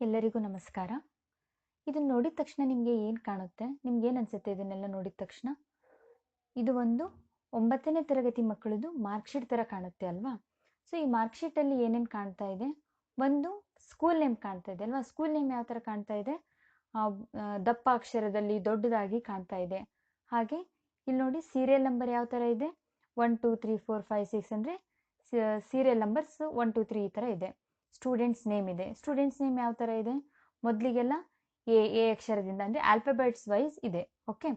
ಎಲ್ಲರಿಗೂ ನಮಸ್ಕಾರ. ಇದನ್ನ ನೋಡಿದ ತಕ್ಷಣ ನಿಮಗೆ ಏನು ಕಾಣುತ್ತೆ? ನಿಮ್ಗೆ ಏನು ಅನಿಸುತ್ತೆ ಇದನ್ನೆಲ್ಲ ನೋಡಿದ ತಕ್ಷಣ? ಇದು ಒಂದು ಒಂಬತ್ತನೇ ತರಗತಿ ಮಕ್ಕಳದು ಮಾರ್ಕ್ಶೀಟ್ ಥರ ಕಾಣುತ್ತೆ ಅಲ್ವಾ? ಸೊ, ಈ ಮಾರ್ಕ್ಶೀಟಲ್ಲಿ ಏನೇನು ಕಾಣ್ತಾ ಇದೆ? ಒಂದು ಸ್ಕೂಲ್ ನೇಮ್ ಕಾಣ್ತಾ ಇದೆ ಅಲ್ವಾ? ಸ್ಕೂಲ್ ನೇಮ್ ಯಾವ ಥರ ಕಾಣ್ತಾ ಇದೆ? ದಪ್ಪ ಅಕ್ಷರದಲ್ಲಿ ದೊಡ್ಡದಾಗಿ ಕಾಣ್ತಾ ಇದೆ. ಹಾಗೆ ಇಲ್ಲಿ ನೋಡಿ ಸೀರಿಯಲ್ ನಂಬರ್ ಯಾವ ಥರ ಇದೆ? One, two, three, four, five, six ಅಂದರೆ serial numbers one, two, three ಈ ಥರ ಇದೆ. ಸ್ಟೂಡೆಂಟ್ಸ್ ನೇಮ್ ಇದೆ. ಸ್ಟೂಡೆಂಟ್ಸ್ ನೇಮ್ ಯಾವ ಥರ ಇದೆ? ಮೊದಲಿಗೆಲ್ಲ ಎ ಎ ಅಕ್ಷರದಿಂದ ಅಂದರೆ ಆಲ್ಫಬೆಟ್ಸ್ ವೈಸ್ ಇದೆ. ಓಕೆ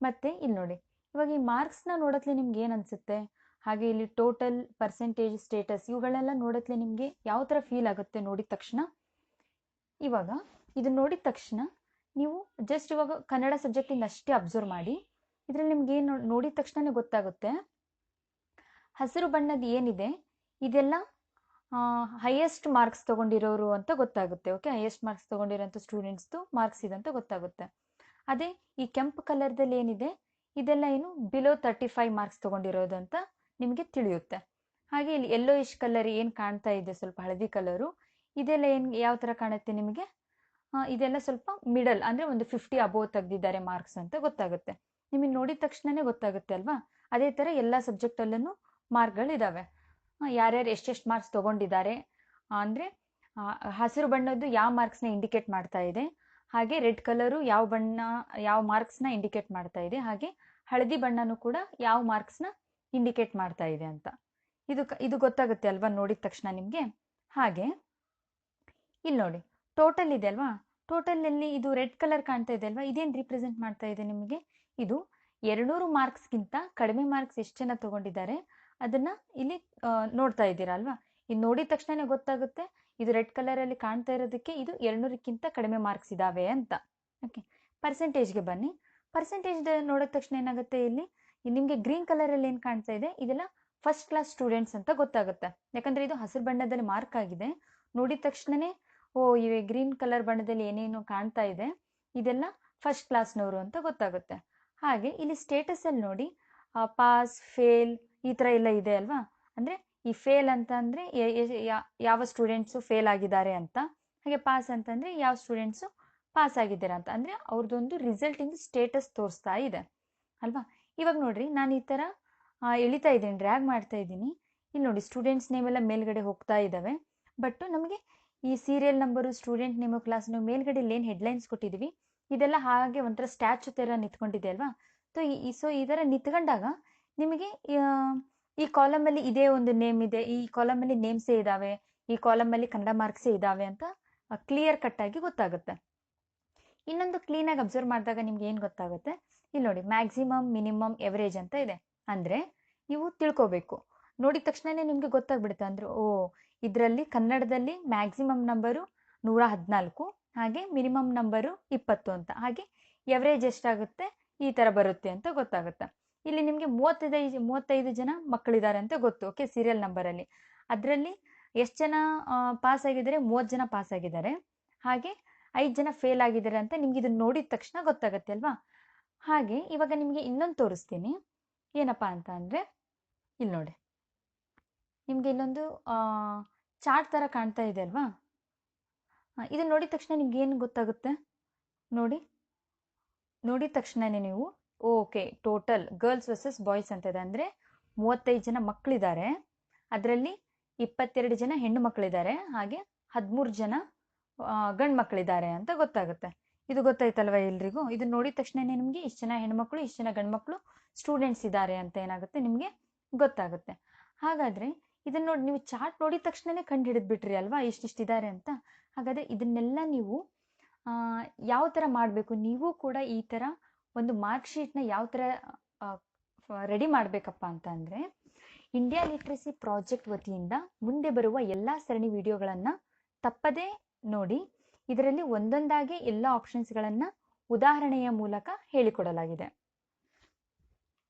ಮತ್ತೆ ಇಲ್ಲಿ ನೋಡಿ. ಇವಾಗ ಈ ಮಾರ್ಕ್ಸ್ನ ನೋಡತ್ಲೆ ನಿಮ್ಗೆ ಏನು ಅನಿಸುತ್ತೆ? ಹಾಗೆ ಇಲ್ಲಿ ಟೋಟಲ್ ಪರ್ಸೆಂಟೇಜ್ ಸ್ಟೇಟಸ್ ಇವುಗಳೆಲ್ಲ ನೋಡತ್ಲೆ ನಿಮಗೆ ಯಾವ ಥರ ಫೀಲ್ ಆಗುತ್ತೆ ನೋಡಿದ ತಕ್ಷಣ? ಇವಾಗ ಇದನ್ನ ನೋಡಿದ ತಕ್ಷಣ ನೀವು ಜಸ್ಟ್ ಇವಾಗ ಕನ್ನಡ ಸಬ್ಜೆಕ್ಟಿಂದ ಅಷ್ಟೇ ಅಬ್ಸರ್ವ್ ಮಾಡಿ. ಇದರಲ್ಲಿ ನಿಮ್ಗೆ ಏನು ನೋಡಿದ ತಕ್ಷಣನೇ ಗೊತ್ತಾಗುತ್ತೆ. ಹಸಿರು ಬಣ್ಣದ ಏನಿದೆ? ಇದೆಲ್ಲ ಹೈಯೆಸ್ಟ್ ಮಾರ್ಕ್ಸ್ ತಗೊಂಡಿರೋರು ಅಂತ ಗೊತ್ತಾಗುತ್ತೆ ಓಕೆ ಹೈಯೆಸ್ಟ್ ಮಾರ್ಕ್ಸ್ ತೊಗೊಂಡಿರೋಂಥ ಸ್ಟೂಡೆಂಟ್ಸ್ದು ಮಾರ್ಕ್ಸ್ ಇದೆ ಅಂತ ಗೊತ್ತಾಗುತ್ತೆ. ಅದೇ ಈ ಕೆಂಪು ಕಲರ್ದಲ್ಲಿ ಏನಿದೆ? ಇದೆಲ್ಲ ಏನು? ಬಿಲೋ ತರ್ಟಿ ಫೈವ್ ಮಾರ್ಕ್ಸ್ ತಗೊಂಡಿರೋದು ಅಂತ ನಿಮಗೆ ತಿಳಿಯುತ್ತೆ. ಹಾಗೆ ಇಲ್ಲಿ ಎಲ್ಲೋ ಇಶ್ ಕಲರ್ ಏನು ಕಾಣ್ತಾ ಇದೆ? ಸ್ವಲ್ಪ ಹಳದಿ ಕಲರು ಇದೆಲ್ಲ ಏನು, ಯಾವ ಥರ ಕಾಣುತ್ತೆ ನಿಮಗೆ? ಇದೆಲ್ಲ ಸ್ವಲ್ಪ ಮಿಡಲ್ ಅಂದರೆ ಒಂದು ಫಿಫ್ಟಿ ಅಬೋವ್ ತೆಗೆದಿದ್ದಾರೆ ಮಾರ್ಕ್ಸ್ ಅಂತ ಗೊತ್ತಾಗುತ್ತೆ. ನಿಮಗೆ ನೋಡಿದ ತಕ್ಷಣವೇ ಗೊತ್ತಾಗುತ್ತೆ ಅಲ್ವಾ? ಅದೇ ಥರ ಎಲ್ಲ ಸಬ್ಜೆಕ್ಟಲ್ಲೂ ಮಾರ್ಕ್ಗಳಿದ್ದಾವೆ ಯಾರ್ಯಾರು ಎಷ್ಟೆಷ್ಟು ಮಾರ್ಕ್ಸ್ ತಗೊಂಡಿದ್ದಾರೆ ಅಂದರೆ ಹಸಿರು ಬಣ್ಣದ್ದು ಯಾವ ಮಾರ್ಕ್ಸ್ನ ಇಂಡಿಕೇಟ್ ಮಾಡ್ತಾ ಇದೆ, ಹಾಗೆ ರೆಡ್ ಕಲರು ಯಾವ ಬಣ್ಣ, ಯಾವ ಮಾರ್ಕ್ಸ್ನ ಇಂಡಿಕೇಟ್ ಮಾಡ್ತಾ ಇದೆ, ಹಾಗೆ ಹಳದಿ ಬಣ್ಣನೂ ಕೂಡ ಯಾವ ಮಾರ್ಕ್ಸ್ನ ಇಂಡಿಕೇಟ್ ಮಾಡ್ತಾ ಇದೆ ಅಂತ. ಇದು ಇದು ಗೊತ್ತಾಗುತ್ತೆ ಅಲ್ವಾ ನೋಡಿದ ತಕ್ಷಣ ನಿಮಗೆ? ಹಾಗೆ ಇಲ್ಲಿ ನೋಡಿ ಟೋಟಲ್ ಇದೆ ಅಲ್ವಾ? ಟೋಟಲಲ್ಲಿ ಇದು ರೆಡ್ ಕಲರ್ ಕಾಣ್ತಾ ಇದೆ ಅಲ್ವಾ? ಇದೇನು ರಿಪ್ರೆಸೆಂಟ್ ಮಾಡ್ತಾ ಇದೆ ನಿಮಗೆ? ಇದು ಎರಡುನೂರು ಮಾರ್ಕ್ಸ್ಗಿಂತ ಕಡಿಮೆ ಮಾರ್ಕ್ಸ್ ಎಷ್ಟು ಜನ ತಗೊಂಡಿದ್ದಾರೆ? ಅದನ್ನ ಇಲ್ಲಿ ನೋಡ್ತಾ ಇದ್ದೀರಾ ಅಲ್ವಾ? ಇದು ನೋಡಿದ ತಕ್ಷಣನೇ ಗೊತ್ತಾಗುತ್ತೆ, ಇದು ರೆಡ್ ಕಲರಲ್ಲಿ ಕಾಣ್ತಾ ಇರೋದಕ್ಕೆ ಇದು ಎರಡ್ನೂರಕ್ಕಿಂತ ಕಡಿಮೆ ಮಾರ್ಕ್ಸ್ ಇದಾವೆ ಅಂತ. ಓಕೆ ಪರ್ಸೆಂಟೇಜ್ಗೆ ಬನ್ನಿ. ಪರ್ಸೆಂಟೇಜ್ ನೋಡಿದ ತಕ್ಷಣ ಏನಾಗುತ್ತೆ ಇಲ್ಲಿ? ನಿಮಗೆ ಗ್ರೀನ್ ಕಲರಲ್ಲಿ ಏನು ಕಾಣ್ತಾ ಇದೆ? ಇದೆಲ್ಲ ಫಸ್ಟ್ ಕ್ಲಾಸ್ ಸ್ಟೂಡೆಂಟ್ಸ್ ಅಂತ ಗೊತ್ತಾಗುತ್ತೆ. ಯಾಕಂದ್ರೆ ಇದು ಹಸಿರು ಬಣ್ಣದಲ್ಲಿ ಮಾರ್ಕ್ ಆಗಿದೆ. ನೋಡಿದ ತಕ್ಷಣನೇ, ಓ, ಇವೆ ಗ್ರೀನ್ ಕಲರ್ ಬಣ್ಣದಲ್ಲಿ ಏನೇನು ಕಾಣ್ತಾ ಇದೆ. ಇದೆಲ್ಲ ಫಸ್ಟ್ ಕ್ಲಾಸ್ನವರು ಅಂತ ಗೊತ್ತಾಗುತ್ತೆ. ಹಾಗೆ ಇಲ್ಲಿ ಸ್ಟೇಟಸಲ್ಲಿ ನೋಡಿ ಪಾಸ್ ಫೇಲ್ ಈ ಥರ ಎಲ್ಲ ಇದೆ ಅಲ್ವಾ? ಅಂದರೆ ಈ ಫೇಲ್ ಅಂತ ಅಂದರೆ ಯಾವ ಸ್ಟೂಡೆಂಟ್ಸು ಫೇಲ್ ಆಗಿದ್ದಾರೆ ಅಂತ. ಹಾಗೆ ಪಾಸ್ ಅಂತಂದರೆ ಯಾವ ಸ್ಟೂಡೆಂಟ್ಸು ಪಾಸ್ ಆಗಿದ್ದಾರೆ ಅಂತ. ಅಂದರೆ ಅವ್ರದ್ದೊಂದು ರಿಸಲ್ಟಿಂದು ಸ್ಟೇಟಸ್ ತೋರಿಸ್ತಾ ಇದೆ. ಅಲ್ವಾ? ಇವಾಗ ನೋಡ್ರಿ ನಾನು ಈ ಆ, ಎಳಿತಾ ಇದ್ದೀನಿ ಡ್ರ್ಯಾಗ್ ಮಾಡ್ತಾ ಇದ್ದೀನಿ. ಇಲ್ಲಿ ನೋಡಿ ಸ್ಟೂಡೆಂಟ್ಸ್ ನೇಮ್ ಎಲ್ಲ ಮೇಲ್ಗಡೆ ಹೋಗ್ತಾ ಇದ್ದಾವೆ ಬಟ್ ನಮಗೆ ಈ serial number student name class ನಾವು ಮೇಲ್ಗಡೆ ಏನು ಹೆಡ್ಲೈನ್ಸ್ ಕೊಟ್ಟಿದ್ದೀವಿ ಇದೆಲ್ಲ ಹಾಗೆ ಒಂಥರ ಸ್ಟ್ಯಾಚು ಥರ ನಿಂತ್ಕೊಂಡಿದೆ ಅಲ್ವಾ? ಸೊ ಈ ಸೊ ಈ ಥರ ನಿಂತ್ಕೊಂಡಾಗ ನಿಮಗೆ ಈ ಕಾಲಮಲ್ಲಿ ಇದೇ ಒಂದು ನೇಮ್ ಇದೆ, ಈ ಕಾಲಮಲ್ಲಿ ನೇಮ್ಸೇ ಇದ್ದಾವೆ ಈ ಕಾಲಮಲ್ಲಿ ಕನ್ನಡ ಮಾರ್ಕ್ಸೇ ಇದ್ದಾವೆ ಅಂತ ಕ್ಲಿಯರ್ ಕಟ್ಟಾಗಿ ಗೊತ್ತಾಗುತ್ತೆ. ಇನ್ನೊಂದು ಕ್ಲೀನಾಗಿ ಅಬ್ಸರ್ವ್ ಮಾಡಿದಾಗ ನಿಮ್ಗೆ ಏನು ಗೊತ್ತಾಗುತ್ತೆ? ಇಲ್ಲಿ ನೋಡಿ ಮ್ಯಾಕ್ಸಿಮಮ್ ಮಿನಿಮಮ್ ಎವರೇಜ್ ಅಂತ ಇದೆ. ಅಂದರೆ ನೀವು ತಿಳ್ಕೊಬೇಕು. ನೋಡಿದ ತಕ್ಷಣನೇ ನಿಮಗೆ ಗೊತ್ತಾಗ್ಬಿಡುತ್ತೆ. ಅಂದರೆ, ಓ, ಇದರಲ್ಲಿ ಕನ್ನಡದಲ್ಲಿ ಮ್ಯಾಕ್ಸಿಮಮ್ ನಂಬರು ನೂರ ಹದಿನಾಲ್ಕು, ಹಾಗೆ ಮಿನಿಮಮ್ ನಂಬರು ಇಪ್ಪತ್ತು ಅಂತ. ಹಾಗೆ ಎವರೇಜ್ ಎಷ್ಟಾಗುತ್ತೆ? ಈ ಥರ ಬರುತ್ತೆ ಅಂತ ಗೊತ್ತಾಗುತ್ತೆ. ಇಲ್ಲಿ ನಿಮಗೆ ಮೂವತ್ತೈದು ಮೂವತ್ತೈದು ಜನ ಮಕ್ಕಳಿದ್ದಾರೆ ಅಂತ ಗೊತ್ತು ಓಕೆ ಸೀರಿಯಲ್ ನಂಬರಲ್ಲಿ ಅದರಲ್ಲಿ ಎಷ್ಟು ಜನ ಪಾಸ್ ಆಗಿದ್ದಾರೆ? ಮೂವತ್ತು ಜನ ಪಾಸ್ ಆಗಿದ್ದಾರೆ. ಹಾಗೆ ಐದು ಜನ ಫೇಲ್ ಆಗಿದ್ದಾರೆ ಅಂತ ನಿಮ್ಗೆ ಇದನ್ನ ನೋಡಿದ ತಕ್ಷಣ ಗೊತ್ತಾಗುತ್ತೆ, ಅಲ್ವಾ? ಹಾಗೆ ಇವಾಗ ನಿಮಗೆ ಇನ್ನೊಂದು ತೋರಿಸ್ತೀನಿ. ಏನಪ್ಪ ಅಂತ ಅಂದರೆ ಇಲ್ಲಿ ನೋಡಿ. ನಿಮಗೆ ಇಲ್ಲೊಂದು ಚಾರ್ಟ್ ಥರ ಕಾಣ್ತಾ ಇದೆ, ಅಲ್ವಾ? ಇದನ್ನ ನೋಡಿದ ತಕ್ಷಣ ನಿಮ್ಗೆ ಏನು ಗೊತ್ತಾಗುತ್ತೆ? ನೋಡಿ. ನೋಡಿದ ತಕ್ಷಣನೇ ನೀವು okay, total girls versus boys ಅಂತ ಇದೆ ಅಂದರೆ ಮೂವತ್ತೈದು ಜನ ಮಕ್ಕಳಿದ್ದಾರೆ ಅದರಲ್ಲಿ ಇಪ್ಪತ್ತೆರಡು ಜನ ಹೆಣ್ಣು ಮಕ್ಕಳಿದ್ದಾರೆ ಹಾಗೆ ಹದಿಮೂರು ಜನ ಗಂಡು ಮಕ್ಕಳಿದ್ದಾರೆ ಅಂತ ಗೊತ್ತಾಗುತ್ತೆ. ಇದು ಗೊತ್ತಾಯ್ತಲ್ವ ಎಲ್ರಿಗೂ? ಇದು ನೋಡಿದ ತಕ್ಷಣನೇ ನಿಮಗೆ ಇಷ್ಟು ಜನ ಹೆಣ್ಮಕ್ಳು ಇಷ್ಟು ಜನ ಗಂಡು ಮಕ್ಕಳು ಸ್ಟೂಡೆಂಟ್ಸ್ ಇದ್ದಾರೆ ಅಂತ ಏನಾಗುತ್ತೆ ನಿಮಗೆ ಗೊತ್ತಾಗುತ್ತೆ. ಹಾಗಾದರೆ ಇದನ್ನ ನೋಡಿ ನೀವು ಚಾರ್ಟ್ ನೋಡಿದ ತಕ್ಷಣನೇ ಕಂಡು ಹಿಡಿದ್ಬಿಟ್ರಿ ಅಲ್ವಾ ಇಷ್ಟಿಷ್ಟಿದ್ದಾರೆ ಅಂತ? ಹಾಗಾದರೆ ಇದನ್ನೆಲ್ಲ ನೀವು ಯಾವ ಥರ ಮಾಡಬೇಕು? ನೀವು ಕೂಡ ಈ ಥರ ಒಂದು ಮಾರ್ಕ್ ಶೀಟ್ನ ಯಾವ ಥರ ರೆಡಿ ಮಾಡಬೇಕಪ್ಪ ಅಂತ ಅಂದರೆ ಇಂಡಿಯಾ ಲಿಟ್ರಸಿ ಪ್ರಾಜೆಕ್ಟ್ ವತಿಯಿಂದ ಮುಂದೆ ಬರುವ ಎಲ್ಲ ಸರಣಿ ವಿಡಿಯೋಗಳನ್ನು ತಪ್ಪದೇ ನೋಡಿ, ಇದರಲ್ಲಿ ಒಂದೊಂದಾಗಿ ಎಲ್ಲ ಆಪ್ಷನ್ಸ್ಗಳನ್ನು ಉದಾಹರಣೆಯ ಮೂಲಕ ಹೇಳಿಕೊಡಲಾಗಿದೆ.